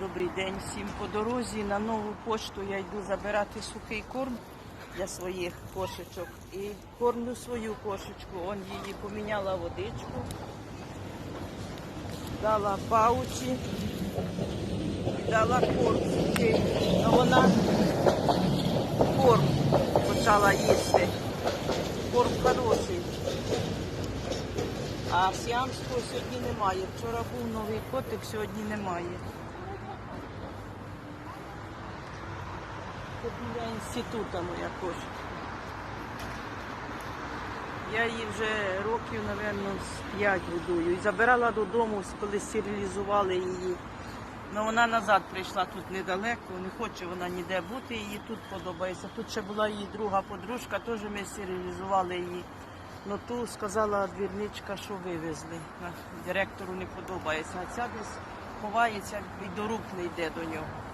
Добрий день всім по дорозі. На нову пошту я йду забирати сухий корм для своїх кошечок. І кормлю свою кошечку. Он її поміняла водичку, дала паучі, дала корм. Ну вона корм почала їсти. Корм хороший. А сіамського сьогодні немає. Вчора був новий котик, сьогодні немає. Біля інституту моя кошка. Я її вже років, мабуть, з 5 годую. І забирала додому, коли стерилізували її. Ну вона назад прийшла тут недалеко, не хоче вона ніде бути, їй тут подобається. Тут ще була її друга подружка, теж ми стерилізували її. Ну ту сказала двірничка, що вивезли. Директору не подобається. А ця десь ховається і до рук не йде до нього.